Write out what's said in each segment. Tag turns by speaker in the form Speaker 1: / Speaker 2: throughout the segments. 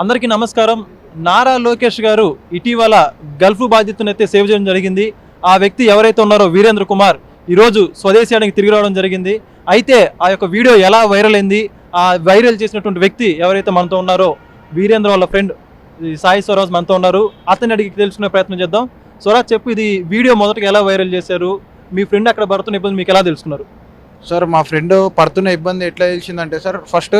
Speaker 1: అందరికీ నమస్కారం. నారా లోకేష్ గారు ఇటీవల గల్ఫ్ బాధ్యతను అయితే సేవ్ చేయడం జరిగింది. ఆ వ్యక్తి ఎవరైతే ఉన్నారో వీరేంద్ర కుమార్ ఈరోజు స్వదేశానికి తిరిగి రావడం జరిగింది. అయితే ఆ యొక్క వీడియో ఎలా వైరల్ అయింది? ఆ వైరల్ చేసినటువంటి వ్యక్తి ఎవరైతే మనతో ఉన్నారో వీరేంద్ర వాళ్ళ ఫ్రెండ్ సాయి స్వరాజ్ మనతో ఉన్నారు. అతని అడిగి తెలుసుకునే ప్రయత్నం చేద్దాం. స్వరాజ్ చెప్పు ఇది వీడియో మొదటగా ఎలా వైరల్ చేశారు? మీ ఫ్రెండ్ అక్కడ పడుతున్న ఇబ్బంది మీకు ఎలా తెలుసుకున్నారు?
Speaker 2: సార్ మా ఫ్రెండ్ పడుతున్న ఇబ్బంది ఎట్లా తెలిసిందంటే సార్ ఫస్ట్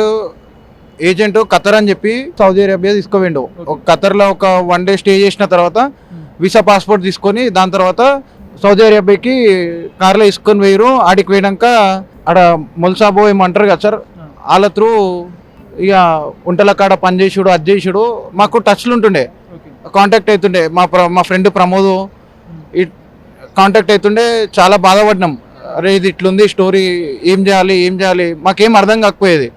Speaker 2: ఏజెంట్ ఖతర్ అని చెప్పి సౌదీ అరేబియా తీసుకుపోయిండు. ఒక ఖతర్లో ఒక వన్ డే స్టే చేసిన తర్వాత వీసా పాస్పోర్ట్ తీసుకొని దాని తర్వాత సౌదీ అరేబియాకి కార్లో తీసుకొని పోయారు ఆడికి పోయినాక ఆడ ముల్సాబో ఏమంటారు కదా సార్? వాళ్ళ త్రూ ఇక ఉంటల కాడ పనిచేసుడు అది చేసుడు. మాకు టచ్లు ఉంటుండే. కాంటాక్ట్ అవుతుండే మా ప్ర మా ఫ్రెండ్ ప్రమోద్. కాంటాక్ట్ అవుతుండే చాలా బాధపడినాం అరే ఇది ఇట్లుంది స్టోరీ. ఏం చేయాలి ఏం చేయాలి? మాకేం అర్థం కాకపోయేది.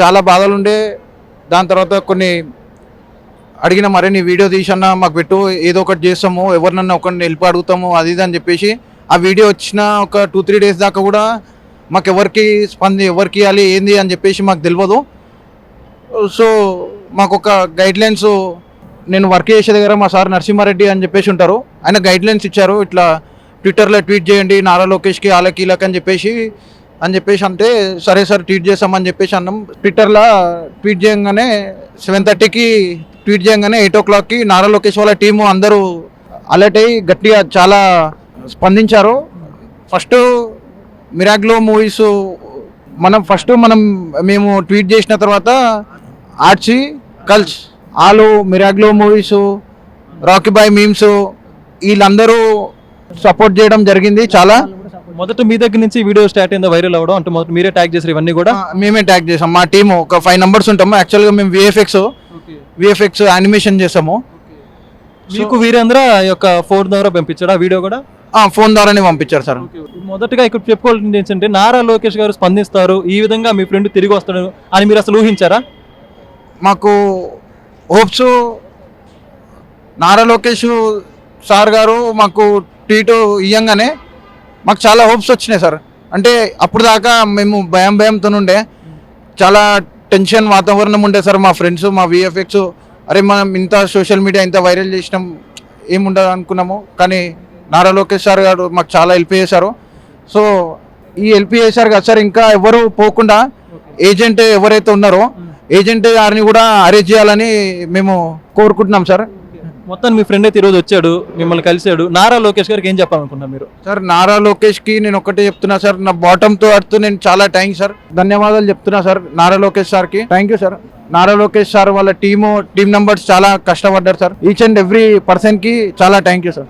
Speaker 2: చాలా బాధలు ఉండే దాని తర్వాత కొన్ని అడిగిన మరే నీ వీడియో తీసన్నా మాకు పెట్టు ఏదో ఒకటి చేస్తాము ఎవరినన్నా ఒకరిని వెళ్ళి అడుగుతాము అది ఇది అని చెప్పేసి ఆ వీడియో వచ్చిన ఒక టూ త్రీ డేస్ దాకా కూడా మాకు ఎవరికి స్పంది ఎవరికి ఇవ్వాలి ఏంది అని చెప్పేసి మాకు తెలియదు సో మాకు ఒక గైడ్ లైన్స్ నేను వర్క్ చేసే దగ్గర మా సార్ నరసింహారెడ్డి అని చెప్పేసి ఉంటారు. ఆయన గైడ్ లైన్స్ ఇచ్చారు. ఇట్లా ట్విట్టర్లో ట్వీట్ చేయండి నారా లోకేష్కి వాళ్ళకి ఇలాకని అని చెప్పేసి అని చెప్పేసి అంటే సరే సార్ ట్వీట్ చేస్తామని చెప్పేసి అన్నాం. ట్విట్టర్లో ట్వీట్ చేయగానే సెవెన్ థర్టీకి ట్వీట్ చేయగానే ఎయిట్ ఓ క్లాక్కి నారా లోకేష్ వాళ్ళ టీము అందరూ అలర్ట్ అయ్యి గట్టిగా చాలా స్పందించారు. ఫస్ట్ మిరాగ్లో మూవీస్ మనం ఫస్ట్ మనం మేము ట్వీట్ చేసిన తర్వాత ఆర్చి కల్స్ ఆలు మిరాగ్లో మూవీస్ రాకీ బాయ్ మీమ్స్ వీళ్ళందరూ సపోర్ట్ చేయడం జరిగింది చాలా.
Speaker 1: మొదట మీ దగ్గర నుంచి వీడియో స్టార్ట్ అయిందో వైరల్ అవ్వడం అంటే మొదట మీరే ట్యాగ్ చేసారు ఇవన్నీ కూడా?
Speaker 2: మేమే ట్యాగ్ చేసాం మా టీం ఒక ఫైవ్ నంబర్స్ ఉంటాము. యాక్చువల్గా మేము విఎఫ్ఎక్స్ విఎఫ్ఎక్స్ యానిమేషన్ చేసాము
Speaker 1: మీకు వీరేంద్ర ఈ యొక్క ఫోన్ ద్వారా పంపించాడు ఆ వీడియో కూడా?
Speaker 2: ఫోన్ ద్వారానే పంపించారు సార్.
Speaker 1: మొదటగా ఇక్కడ చెప్పుకోవాల్సింది ఏంటంటే నారా లోకేష్ గారు స్పందిస్తారు. ఈ విధంగా మీ ఫ్రెండ్ తిరిగి వస్తాడు అని మీరు అసలు ఊహించారా?
Speaker 2: మాకు హోప్స్ నారా లోకేష్ సార్ గారు మాకు ట్వీట్ ఇయ్యంగానే మాకు చాలా హోప్స్ వచ్చినాయి సార్ అంటే అప్పుడు దాకా మేము భయం భయంతో ఉండే. చాలా టెన్షన్ వాతావరణం ఉండే సార్ మా ఫ్రెండ్స్ మా విఎఫ్ఎక్స్ అరే మనం ఇంత సోషల్ మీడియా ఇంత వైరల్ చేసినాం ఏముండదు అనుకున్నాము. కానీ నారా లోకేష్ సార్ గారు మాకు చాలా హెల్ప్ చేశారు. సో ఈ హెల్ప్ చేశారు కదా సార్ ఇంకా ఎవరు పోకుండా ఏజెంట్ ఎవరైతే ఉన్నారో ఏజెంట్ గారిని కూడా అరేంజ్ చేయాలని మేము కోరుకుంటున్నాం సార్
Speaker 1: మొత్తం మీ ఫ్రెండ్ అయితే ఈరోజు వచ్చాడు మిమ్మల్ని కలిశాడు. నారా లోకేష్ గారికి ఏం చెప్పాలనుకున్నా మీరు?
Speaker 2: సార్ నారా లోకేష్కి నేను ఒకటే చెప్తున్నా సార్ నా బాటంతో ఆడుతూ నేను చాలా థ్యాంక్స్ సార్. ధన్యవాదాలు చెప్తున్నా సార్ నారా లోకేష్ సార్కి. Thank you sir. Nara Lokesh sir వాళ్ళ టీము టీమ్ నెంబర్స్ చాలా కష్టపడ్డారు సార్. ఈచ్ అండ్ ఎవ్రీ పర్సన్కి చాలా థ్యాంక్ యూ సార్.